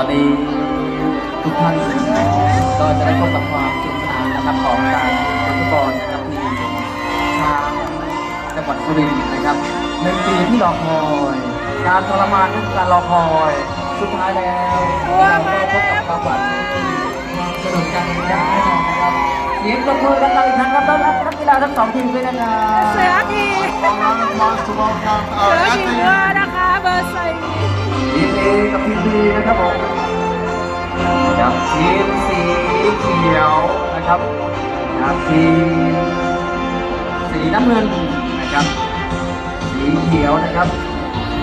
อนนี้ทุกท่านก็จะได้พบกับความสนุกสนานนะครับของการฟุตบอลนะครับที่ทางจังหวัดสุรินทร์นะครับหนึ่งปีที่รอคอย การทรมานทุกการรอคอย สุดท้ายแล้วเราได้พบกับความหวังความสนุกกันอย่างแน่นอนนะครับเสียงปรบมือกันเราอีกครั้งครับต้อนรับนักกีฬาทั้งสองทีมด้วยนะครับเสือที Round of applause to welcome เสื our อทีเรือ athletes. นะคะเบอร์สี่ ทีมเอกับทีมบีนะครับผมกับทีมสีเขียวนะครับกับทีมสีน้ำเงินนะครับ สีเขียวนะครับ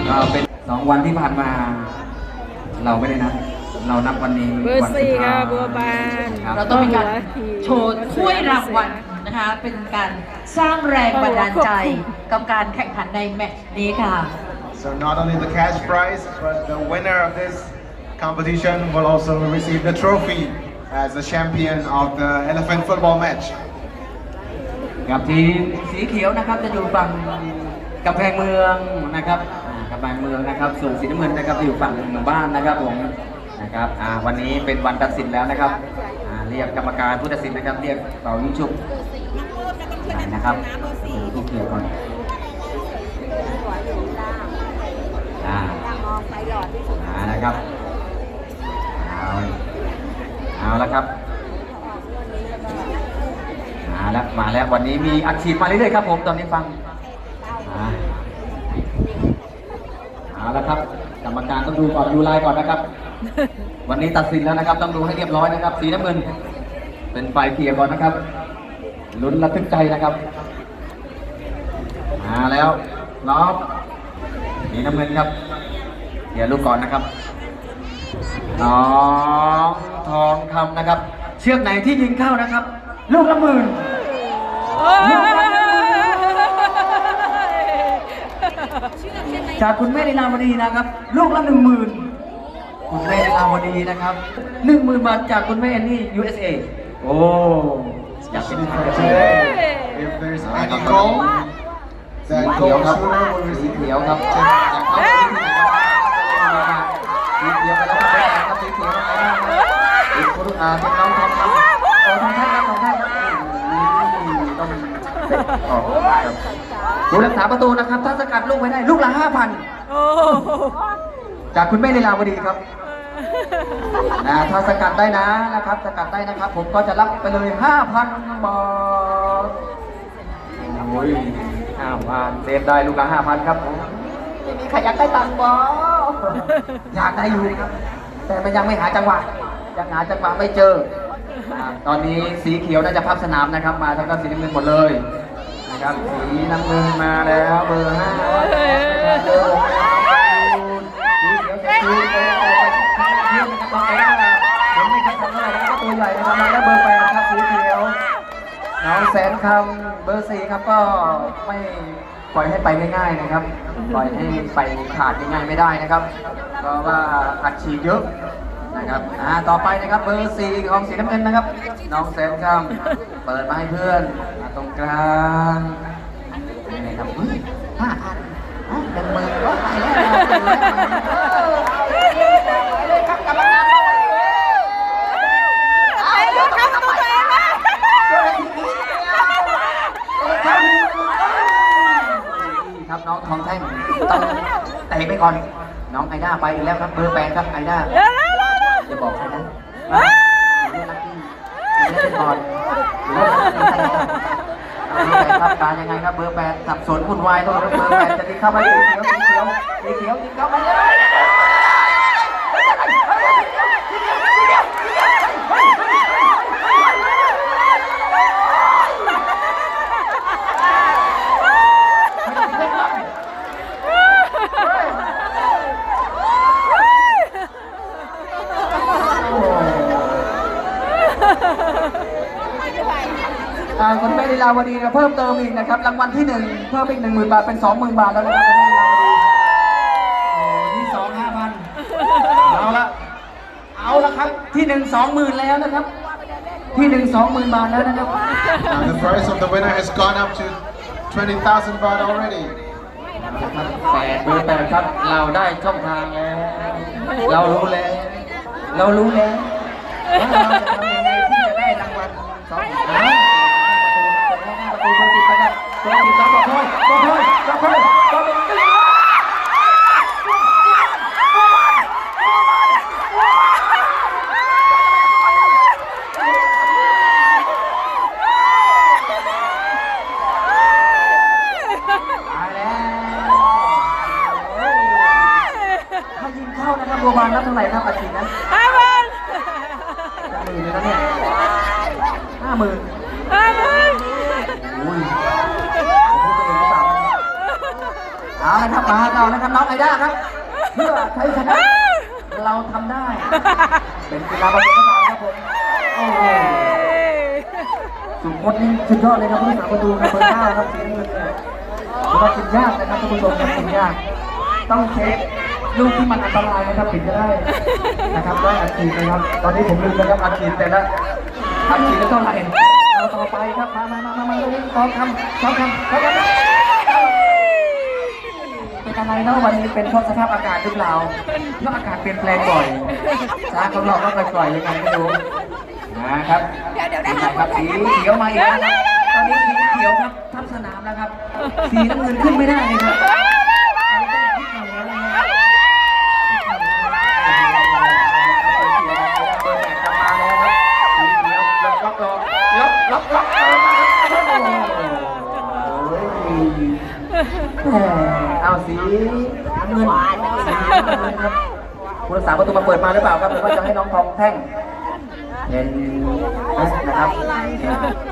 ก็เป็นสองวันที่ผ่านมา เราไม่ได้นับเรานับวันนี้เบอร์วันสุสี่ดค่ะท้ายบัวบานครับเราต้องมีการโชว์ถ้วยรางวัลนะคะ เป็นการสร้างแรงบันดาลใจกับการแข่งขันในแมตช์นี้ค่ะ So not only the cash prize, but the winner of this competition will also receive the trophy as the champion of the elephant football match. กับทีมสีเขียวนะครับจะอยู่ฝั่งกำแพงเมืองนะครับอ่ากำแพงเมืองนะครับ ส่วนสีน้ำเงินนะครับจะอยู่ฝั่งหมู่บ้านนะครับผมนะครับอ่าวันนี้เป็นวันตัดสินแล้วนะครับอ่าเรียกกรรมการผู้ตัดสินนะครับ เรียกเป่ายิงฉุบนนะครับผู้เขียวก่อน อ่าอ่านะครับ เอาเอาแล้วครับมาแล้วมาแล้ววันนี้มีอัดฉีดมาเรื่อยๆครับผมตอนนี้ฟังอ่าเอาและครับ กรรมการต้องดูก่อนดูลายก่อนนะครับ วันนี้ตัดสินแล้วนะครับ ต้องดูให้เรียบร้อยนะครับ สีน้ำเงิน เป็นฝ่ายเพียร์ก่อนนะครับลุ้นระทึกใจนะครับ มาแล้วล้อม สีน้ำเงินครับเดี๋ยวลูกก่อนนะครับน้องทองคำนะครับ เชือกไหนที่ยิงเข้านะครับ ลูกละหมื่นโอ้ยจากคุณแม่ลีลาวดีนะครับ ลูกละหนึ่งหมื่นคุณแม่ลีลาวดีนะครับหนึ่งหมื่นบาทจากคุณแม่แอนนี่ USA โอ้อยากเป็นไทย If there's สีเขียวครับ shooter will สีเขียวครับจากเขาสีเขียวครับสีเขียวไปแล้วครับสีเขียวไปแล้วครับอีกคนอ่าเป็นน้องทองครับโอ้ทองแท้ครับทองท้ครับต้องเตะออกครับผู้รักษาประตูนะครับ ถ้าสกัดลูกไว้ได้ลูกละห้าพันจากคุณแม่ลีลาวดีครับนะถ้าสกัดได้นะนะครับ สกัดได้นะครับ ผมก็จะรับไปเลย 5,000บาทโอ้ย ห้าพันเซฟได้ลูกละ5,000ครับผมไม่มีใครอยากได้ตังค์บออยากได้อยู่ครับ แต่มันยังไม่หาจังหวะยังหาจังหวะไม่เจออ่าตอนนี้สีเขียวน่าจะพับสนามนะครับ มาทั้งก็สีน้ำเงินหมดเลยนะครับ สีน้ำเงินมาแล้วเบอร์ห้าเบอร์หกสีเขียวจะคืนไปเทียมนะครับน้องแอนนะผมไม่เคยทำเท่าไหร่นะครับตัวใหญ่นะครับมาแล้วเบอร์แปดครับสีเขียวน้องแสนคำ เบอร์สี่ครับก็ไม่ปล่อยให้ไปง่ายๆนะครับ ปล่อยให้ไปขาดง่ายๆไม่ได้นะครับ เพราะว่าอัดฉีดเยอะนะครับอ่าต่อไปนะครับเบอร์สี่ของสีน้ำเงินนะครับ น้องแสนคำเปิดมาให้เพื่อนมาตรงกลางนี่นะครับอุ๊ยห้าพันอะหนึ่งหมื่นก็ไปแล้วไปเลยครับกำลังนำ ไอ้ลูกทำตัวเองนะ องทองแท่งต้องเตะไปก่อน น้องไอด้าไปอีกแล้วครับเบอร์แปดครับไอด้าเร็วเร็วเร็วเร็วอย่าบอกใครนะไม่ลักกี้ไม่ได้บอลหรือว่าลักกี้ครับการยังไงครับเบอร์แปดสับสนวุ่นวายต้องเบอร์แปดจะยิงเข้าไปเขียวเขียวเขียวยิงเข้าไปเลย อ่าคุณแม่ลีลาวดีนะเพิ่มเติมอีกนะครับรางวัลที่หนึ่งเพิ่มอีกหนึ่งหมื่นบาทเป็นสองหมื่นบาทแล้วนะครับคุณแม่ลีลาวดีโอ้ที่สองห้าพันเอาละเอาละครับที่หนึ่งสองหมื่นแล้วนะครับ ที่หนึ่งสองหมื่นบาทแล้วนะครับ Now the price of the winner has gone up to 20,000 baht already. แปดเบอร์แปดครับ เราได้ช่องทางแล้ว เรารู้แล้ว เรารู้แล้วว่าเราจะทำยังไงที่จะได้รางวัลสองอ่าประตูประตูตัวสิบนะครับตัวสิบแล้วก็ค่อยก็ค่อยก็ค่อยก็ค่อยตายแล้วถ้ายิงเข้านะครับบัวบานนับเท่าไหร่ครับอาชีพนะ ห้าหมื่น จะหมื่นเลยนะเนี่ยห้าหมื่น ห้าหมื่น อุ้ยผมพูดตัวเองหรือเปล่าเอาละครับมาเรานะครับน้องไอด้าครับ เพื่อใช้ชนะ เราทำได้ เป็นกีฬาประเภทสองครับผมโอ้โหสุพจน์นี่สุดยอดเลยครับผู้สาประตูครับเบอร์เก้าครับสีน้ำเงินเนี่ยถือว่ากินยากนะครับท่านผู้ชมครับกินยาก ต้องเช็คลูกที่มันอันตรายนะครับถึงจะได้นะครับได้อัดฉีดนะครับ ตอนนี้ผมลืมแล้วครับอัดฉีดแต่ละอัดฉีดแล้วเท่าไหร่เอาต่อไปครับมามามามามาเร็วๆซ้อมทำซ้อมทำซ้อมทำเป็นอะไรเนาะวันนี้เป็นเพราะสภาพอากาศหรือเปล่าเพราะอากาศเปลี่ยนแปลงบ่อยช้าเขาหลอกก็ปล่อยๆยังไงไม่รู้นะครับเดี๋ยวครับสีเขียวมาอีกแล้วครับตอนนี้สีเขียวครับทับสนามแล้วครับ สีน้ำเงินขึ้นไม่ได้เลยครับอันนี้ต้องพลิกมาแล้วนะครับ เอาสีน้ำเงินสีน้ำเงินครับผู้รักษาประตูมาเปิดมาหรือเปล่าครับหรือว่าจะให้น้องทองแท่งเป็นนะครับ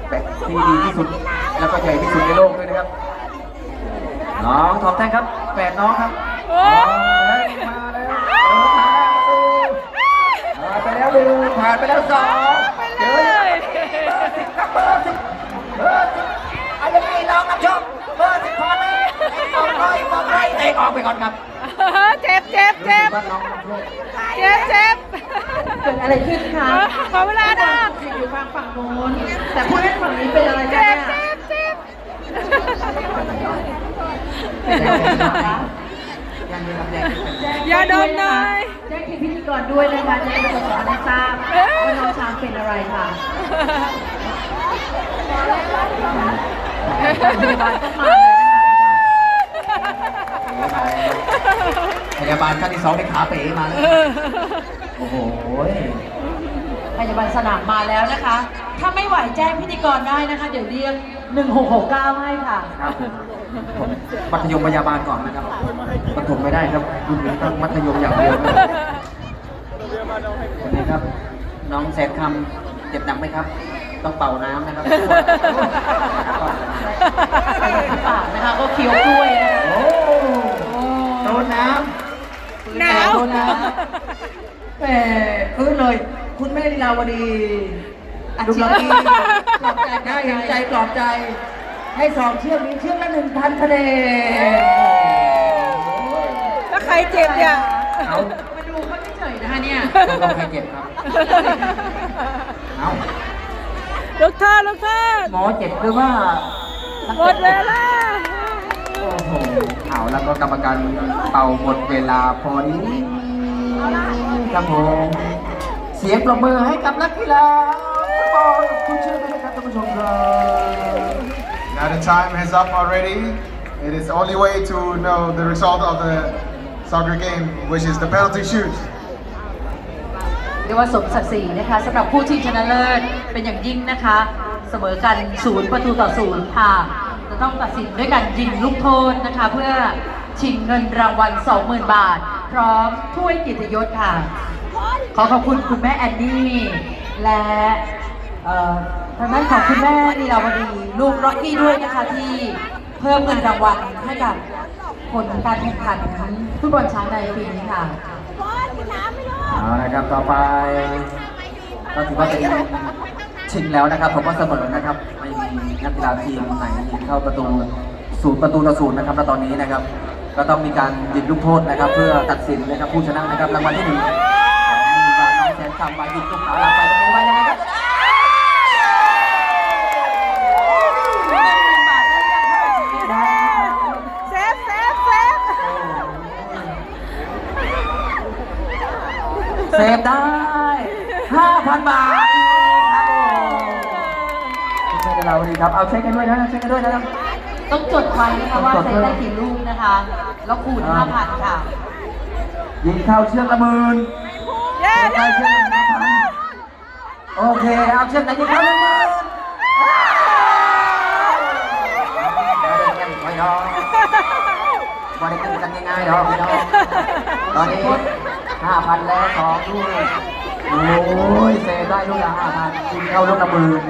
แบ็คที่ดีที่สุดแล้วก็ใหญ่ที่สุดในโลกด้วยนะครับ น้องทองแท่งครับแปดน้องครับทองแท่งมาแล้วเปิดมาแล้วประตูผ่านไปแล้วหนึ่งผ่านไปแล้วสองเจอเบอ ร์สิบครับเบอร์สิบเบอร์สิบอายังไงน้องนักชมเบอร์สิบพอไหมมองน้อยมองน้อยเตะออกไปก่อนครับเจ็บเจ็บเจ็บว่าน้องนักชมเจ็บเจ็บเกิดอะไรขึ้นคะขอเวลาหน่อยอยู่ฝั่งฝั่งโน้นแต่ผู้เล่นฝั่งนี้เป็นอะไรกันเจ็บเนี่ยเจ็บเจ็บ ยังมีครับยังอย่าโดนหน่อยแจ้งทีมพิธีกรด้วยนะคะจะได้ประชาชนได้ทราบว่าน้องช้างเป็นอะไรค่ะพยาบาลต้องมาเลยนะคะพยาบาลขั้นที่สองในขาเป๋มาแล้วโอ้โหพยาบาลสนามมาแล้วนะคะ ถ้าไม่ไหวแจ้งพิธีกรได้นะคะ เดี๋ยวเรียก 1669 ให้ค่ะ ครับผมมัธยมพยาบาลก่อนนะครับปฐมไม่ได้ครับรุ่นนี้ต้องมัธยมอย่างเดียวเป็นไงครับ น้องแสนคำเจ็บหนักไหมครับ ต้องเป่าน้ำนะครับปากนะคะก็เคี้ยวกล้วยนะคะโอ้โดนน้ำหนาว โดนน้ำแหมพื้นเลย คุณแม่ลีลาวดี ดุลกีปลอบใจได้เห็นใจปลอบใจ ให้สองเชือกนี้เชือกละหนึ่งพันคะแนนแล้วใครเจ็บเนี่ยเอามาดูเขาเฉยๆนะคะเนี่ยต้องใครเจ็บครับ เอาลูกท่าลูกท่าหมอเจ็บหรือว่าหมดเวลาโอ้โหเอาแล้วก็กรรมการเป่าหมดเวลาพอดีครับผมเสียงปรบมือให้กับนักกีฬา Now the time is up already. It is the only way to know the result of the soccer game, which is the penalty shoot. เรียกว่าสมศักดิ์ศรีนะคะสำหรับผู้ชิงชนะเลิศเป็นอย่างยิ่งนะคะ เสมอกันศูนย์ประตูต่อศูนย์ค่ะ จะต้องตัดสินด้วยการยิงลูกโทษนะคะ เพื่อชิงเงินรางวัล 20,000 บาท พร้อมถ้วยกียรติยศค่ะ ขอขอบคุณคุณแม่แอนนี่ และ ทางด้านของคุณแม่ลีลาวดีลูกร็อกกี้ด้วยนะคะที่เพิ่มเงินรางวัลให้กับผลการแข่งขันฟุตบอลช้างในปีนี้ค่ะเอาละครับต่อไปก็ถือว่าเป็นชิงแล้วนะครับผมว่าเสมอนะครับไม่มีนักกีฬาทีมไหนยิงเข้าประตูศูนย์ประตูต่อศูนย์นะครับณตอนนี้นะครับ ก็ต้องมีการยิงลูกโทษนะครับ เพื่อตัดสินนะครับผู้ชนะนะครับรางวัลที่หนึ่งของมือบาทน้องแสนคำมายิงลูกขาหลังไปยังไงว่ายังไงครับ เซฟได้ห้าพันบาทช่วยกันเราดีครับ เอาเช็คกันด้วยนะเช็คกันด้วยนะ ต้องจดไว้นะคะว่าเซฟได้กี่ลูกนะคะ แล้วคูณ5,000ค่ะ ยิงเข้าเชือกละหมื่นเข้าเชือกละพันโอเคเอาเชือกไหนยิงเข้าหหมื่นบอลได้กันง่ายๆหรอกพี่น้องตอนนี้ ห้าพันแล้วสองลูกโอ้ยเซฟได้ลูกละห้าพันยิงเข้าลูกละหมื่น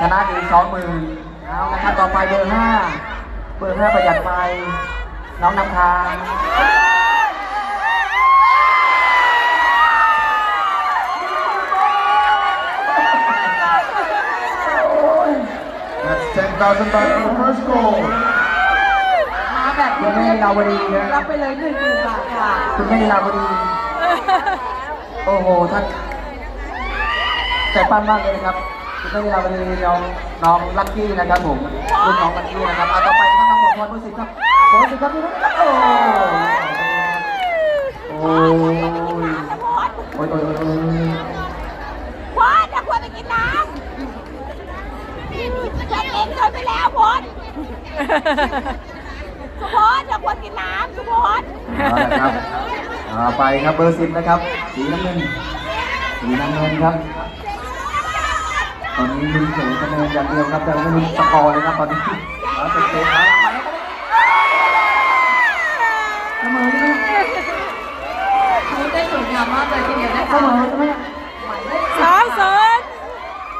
ชนะอีกสองหมื่นเอานะครับต่อไปเบอร์ห้าเบอร์ห้าประหยัดไฟน้องนำทาง That's 10,000 baht for the first goal. มาแบบคุณแม่ลาวดีนะรับไปเลย1 0,000บาทค่ะ คุณแม่ลาวดี โอ้โหท่านใจปั้มมากเลยนะครับคุณแม่ลาวดีน้องน้องลักกี้นะครับผมรุ่นน้องลักกี้นะครับเอาต่อไปก็น้องหมอพรเบอร์สิบครับเบอร์สิบครับพี่น้องครับโอ้โอ้ยโอ้ยโอ้ยโอ้ยโอ้ยพอจะควรไปกินน้ำฉันเองเดินไปแล้วพอ สุพจน์จะควรกินน้ำสุพจน์เอาละครับเอไปครับเบอร์สิบนะครับ สีน้ำเงิน สีน้ำเงินครับ ตอนนี้ลุ้นเฉยคะแนนอย่างเดียวครับแต่ไม่ลุ้นสกอร์เลยครับตอนนี้เอาเป็นเตะขาหลังมาแล้วเสมอใช่ไหมคูณได้สวยงามมากเลยทีเดียวนะเสคะมอใช่ไหมสองศูนย์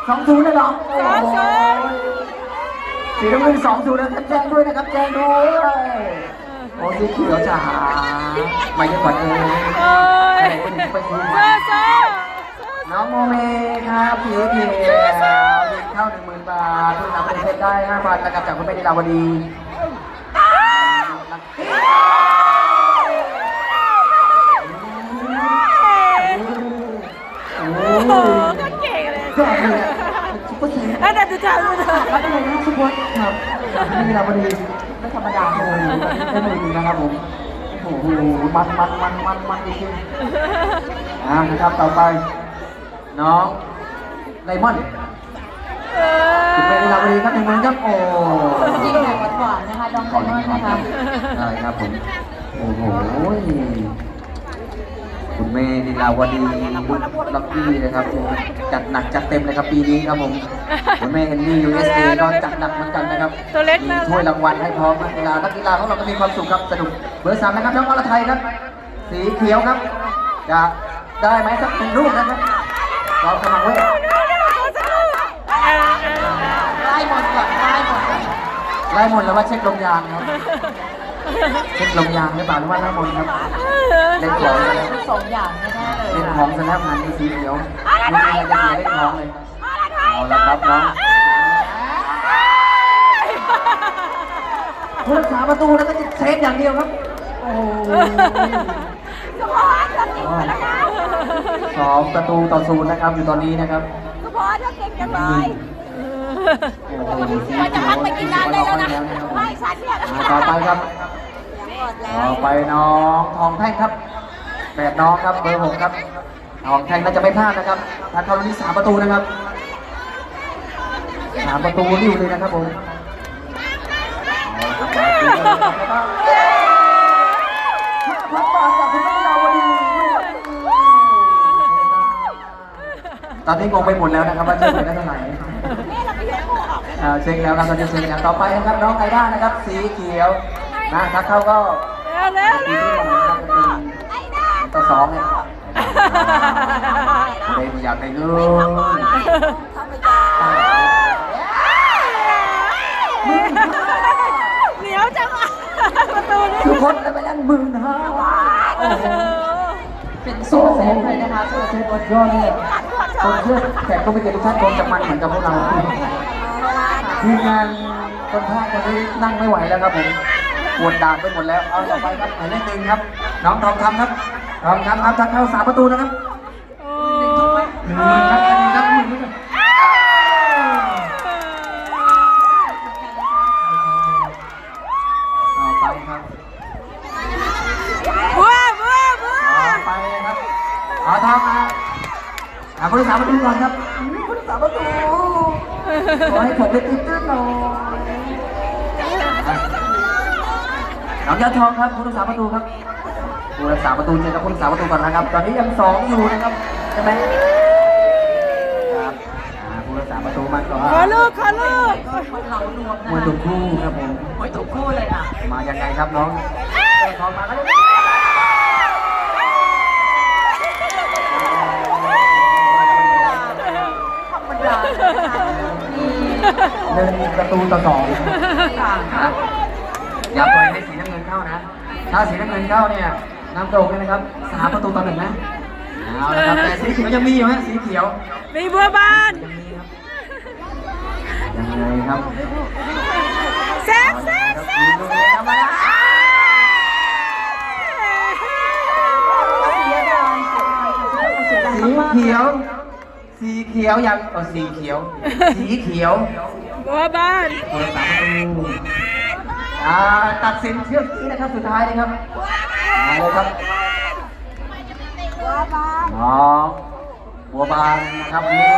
สองศูนย์เลยเหรอ สองศูนย์ สีน้ำเงินสองศูนย์นะครับแจ้งด้วยนะครับ แจ้งด้วยโอ้สีเขียวจะหาไม่ใช่ขวัญเอ้ยโอ้ยอะไรก็ถึงไปซื้อโซ่มาโซ่น้องโมเมครับสีเขียวยิงเข้าหนึ่งหมื่นบาททุนนำไปเซ็นได้ห้าพันนะครับจากคุณแม่นิลาวดีโอ้โอ้โหโหเก่งเลยแย่เลย อะซุปเปอร์เซนอันนั้นจะทำเลยรับไปเลยนะซุปเปอร์ครับนี่นิลาวดีไม่ธรรมดาเลยได้หนึ่งนะครับผมโอ้โหมันมันมันมันมันจริงๆอ่านะครับต่อไป น้องไดมอนด์คุณเมนิลาวดีครับหนึ่งหมื่นครับโอ้ยิงแบบหวานๆนะคะน้องไดมอนด์นะคะใช่ครับผมโอ้โห คุณเมนิลาวดีบุญลักกี้นะครับผมจัดหนักจัดเต็มเลยครับปีนี้ครับผมคุณแม่เฮนรี่ยูเอสเอก็จัดหนักเหมือนกันนะครับตัวเล็กมีนะถ้วยรางวัลให้พร้อมนักกีฬานักกีฬาของเราก็มีความสุขครับสนุกเบอร์สามนะครับน้องอรไทยครับ สีเขียวครับจะได้ไหมสักหนึ่งลูกนะครับเรากำลังไว้ไล่หมดก่อนไล่หมดก่อนไล่มนต์แล้วว่าเช็คลมยางครับ เช็คลมยางหรือเปล่าหรือว่าไล่มนต์ครับ เล่นของซะแล้วสองอย่างแน่ๆเลยเล่นขค่ะองซะแล้วงานนี้สีเขียวนี่ยังจะเล่นของเลยเอาละครับน้องผู้รักษาประตูแล้วก็จะเซฟอย่างเดียวครับ โอ้โหสองประตูต่อศูนย์นะครับ อยู่ตอนนี้นะครับสุพจน์เก่งจังเลยโอ้โหสีมันจะเขียพัวกไปกินน้ำได้แล้วนะไม่ไม่ฉันเนี่ยต่อไปครับ ต่อไปน้องทองแท่งครับแปดน้องครับเบอร์หกครับทองแท่งน่าจะไม่พลาดนะครับถ้าเข้าลูกนี้สามประตูนะครับสามประตูริ้วเลยนะครับผมห้าพันบาทจากคุณแม่ดาวดีตอนนี้งงไปหมดแล้วนะครับว่าเช็คไปได้เท่าไหร่อ่าเช็คแล้วครับตอนนี้เช็คแล้วต่อไปนะครับน้องไอด้านะครับ สีเขียว นะถ้าเข้าก็เร็วเร็วเร็วประครับเป็นต่อสองเนี่ยเล่นอยากได้เงินเหนียวจังอะประตูนี้คือคนล้วไปนั่งหมื่นห้าโอ้โหเป็นสู้เซฟเลยนะคะสู้เซเช็ฟควัดยอดเลยคนเชื่อแขกก็ไม่เกินทุกท่านคงจะมันเหมือนกับพวกเราทีมงานคนภาคตอนนี้นั่งไม่ไหวแล้วครับผม ปวดดาบไปหมดแล้ว เอาต่อไปครับหมายเลขหนึ่งครับ น้องทองคำครับทองคำครับถ้าเข้าสามประตูนะครับโอ้หนึ่งหมื่นครับหนึ่งครับหนึ่งครับต่อไปครับบัวบัวบัวต่อไปครับเอทองมาหาผู้รักษาประตูก่อนครับผู้รักษาประตูโอ้ให้ผมได้ตื่นเต้นหน่อย น้องยอดทองครับผู้รักษาประตูครับผู้รักษาประตูเจอกับผู้รักษาประตูก่อนนะครับ ตอนนี้ยังสองอยู่นะครับใช่ไหมครับอ่าผู้รักษาประตูมาก่อนขอลูกขอลูกเขารวมนะมวยคะถูกคู่ครับผมมวยถูกคู่เลยค่ะมายังไงครับน้องยอดทองมาแล้วธรรมดาเลยนะคะมีหนึ่งประตูต่อสองค่ะนะอย่าปล่อยให้สีน้ำเงินเข้านะ ถ้าสีน้ำเงินเข้าเนี่ยน้ำตกเลยนะครับสามประตูต่อหนึ่งนะเอาละครับแต่สีเขียวยังมีอยู่ฮะสีเขียวมีบัวบานยังมีครับยังไงครับแซกแซกแซกแซกธรรมดาเสียดายเสียดายค่ะเสียดายสีมากๆเขียว สีเขียวยังอ๋อสีเขียว สีเขียวบัวบานเปิดสามประตู อ่าตัดสินเชือกนี้นะครับสุดท้ายนะครับมาเลยครับบัวบานน้องบัวบานนะครับนี่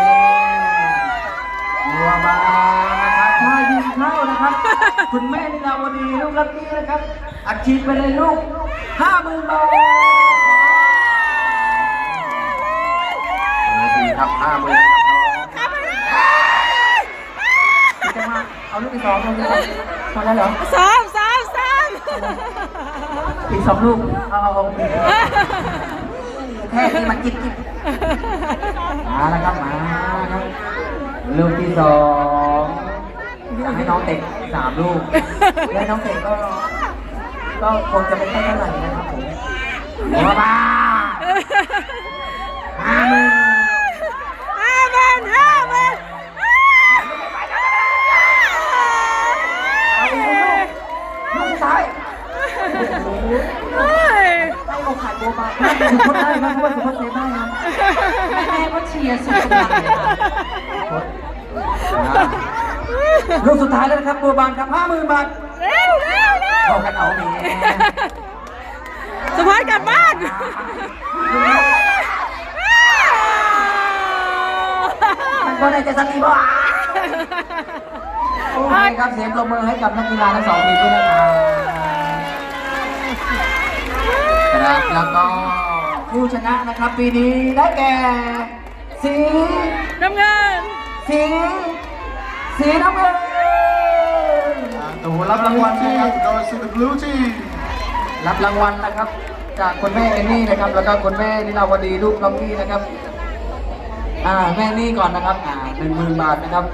บัวบานนะครับถ้ายิงเข้านะครับ คุณแม่นิลาวดีลูกลักกี้นะครับ อัดฉีดไปเลยลูกห้าหมื่นบาทสี่ครับห้าหมื่นครับน้องจะมาเอาลูกที่สองลงเลยครับ พอแล้วเหรอสามสามสามอีกสองลูก เอาเอาเอาแค่นี้มันจิบจิบมาแล้วครับ มาครับลูกที่สองอยากให้น้องเตะสามลูก แล้วน้องเตะก็ ก็คงจะไม่ค่อยเท่าไหร่นะครับผมหัวบ้าห้าหมื่น ห้าพันห้าพัน เอาอีกลูกลูกสุดท้ายโอ้โห เฮ้ย ให้โอกาสโบบาสุดพจน์ได้นะเพราะว่าสุพจน์เซฟได้นะแม่ก็เชียร์สุดกำลังเลยค่ะลูกสุดท้ายแล้วนะครับบัวบานครับห้าหมื่นบาทเร็วเร็วเร็วเอากันเอาแหมสมพรกลับบ้านมันก็ได้จะสักทีบ่าโอเคครับเสียงปรบมือให้กับนักกีฬาทั้งสองทีมด้วยนะครับ ครับ แล้วก็ผู้ชนะนะครับปีนี้ได้แก่ สีน้ำเงิน สี สีน้ำเงิน And the winning team goes to the blue team. รับรางวัลนะครับ จากคุณแม่เอนนี่นะครับ แล้วก็คุณแม่นิลาวดีลูกล็อกกี้นะครับ อ่าแม่นี่ก่อนนะครับ อ่าหนึ่งหมื่นบาทนะครับ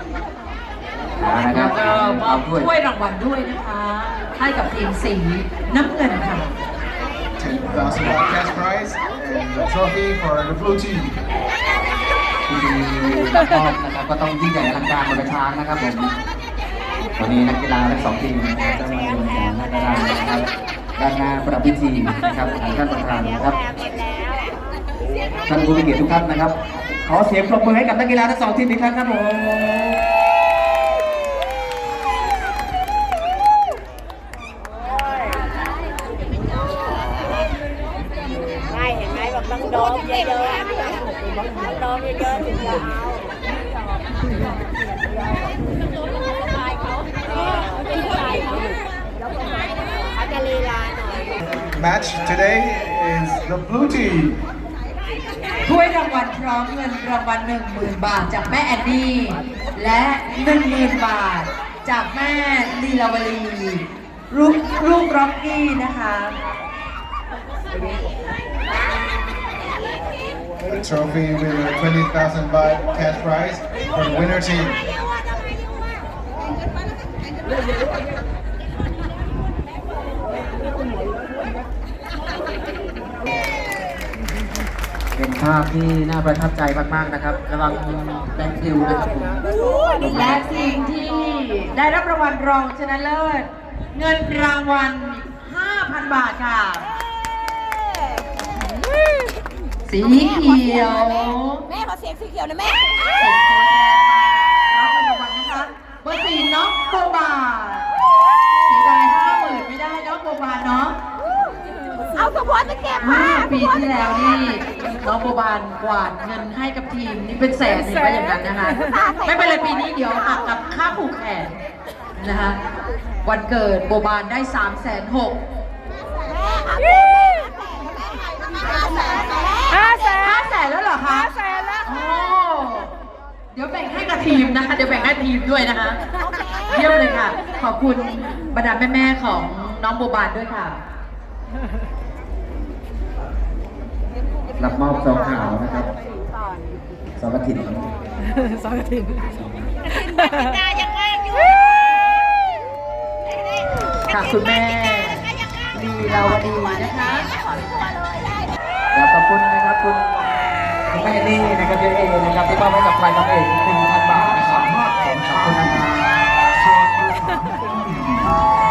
อ่านะคแล้รับวก็มอเอาบถ้วย ถ้วยรางวัลด้วยนะคะ ให้กับทีมสีน้ำเงินค่ะ 10,000 baht cash prize and the trophy for the blue team. ที่ดีรับมอบนะครับก็ต้องยิ่งใหญ่อลังการบนกระช้างนะครับผมวันนี้นักกีฬาทั้งสองทีมนะครับจะมาดูแข่งน้ากระดานนะครับด้านหน้าประดับพิธีนะครับทางท่านประธานนะครับท่านผู้มีเกียรติทุกท่านนะครับ ขอเสียงปรบมือให้กับนักกีฬาทั้งสองทีมอีกครั้งครับผมเห็นไหมบอกต้องโดมเยอะ ๆต้องโดมเยอะๆถึงจะเอาเขาจะลีลาหน่อย Match today is the blue team. ถ้วยรางวัลพร้อมเงินรางวัลหนึ่งหมื่นบาทจากแม่แอนนี่ และหนึ่งหมื่นบาท จากแม่ลีลาวลีลูกลูกร็อกกี้นะคะ The trophy with a 20,000 baht cash prize for the winner team. เป็นภาพที่น่าประทับใจมากๆนะครับ ระวังแบงค์ฟิวนะครับผมและทีมที่ได้รับรางวัลรองชนะเลิศ เงินรางวัล 5,000 บาทค่ะ สีเขียวแม่ขอเสียงสีเขียวนะแม่ส่งตัวแทนมารับรางวัลนะคะเบอร์สี่น้องโบบาเสียดายห้าหมื่นไม่ได้น้องโบบาเนาะเอาสมพรจะเก็บห้ามาปีที่แล้วนี่น้องโบบานกวาดเงินให้กับทีมนี่เป็นแสนเห็นว่าอย่างนั้นนะคะไม่เป็นไรปีนี้เดี๋ยวหักกับค่าผูกแขนนะคะวันเกิดโบบานได้3ามแสนหก นห้าแสนแล้วเหรอคะห้าแสนแล้วโอ้เดี๋ยวแบ่งให้กับทีมนะคะ เดี๋ยวแบ่งให้ทีมด้วยนะคะ เยี่ยมเลยค่ะ ขอบคุณบรรดาแม่ๆของน้องโบบานด้วยค่ะ รับมอบซองขาวนะครับซองกระถิ่นสองกระถิ่นตายังว่างอยู่ค่ะคุณแม่ลีลาวดีนะคะ แล้วขอบคุณนะครับคุณคุณ แม่นี่นะครับเจ๊เอนะครับที่มอบให้กับใครครับเองหนึ่งพันบาทนะครับขอบคุณนะครับ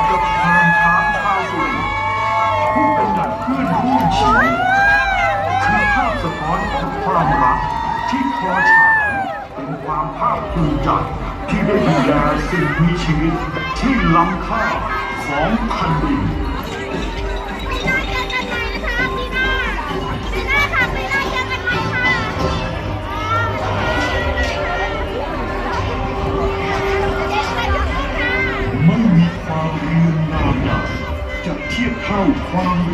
กับทางช้างชาวสุรินทร์ผู้เป็นดั่งเพื่อนร่วมชีวิตคือภาพสะท้อนถึงความรักที่พอฉายเป็นความภาคภูมิใจที่ได้ดูแลสิ่งมีชีวิตที่ล้ำค่าของแผ่นดิน เรียงนาความรี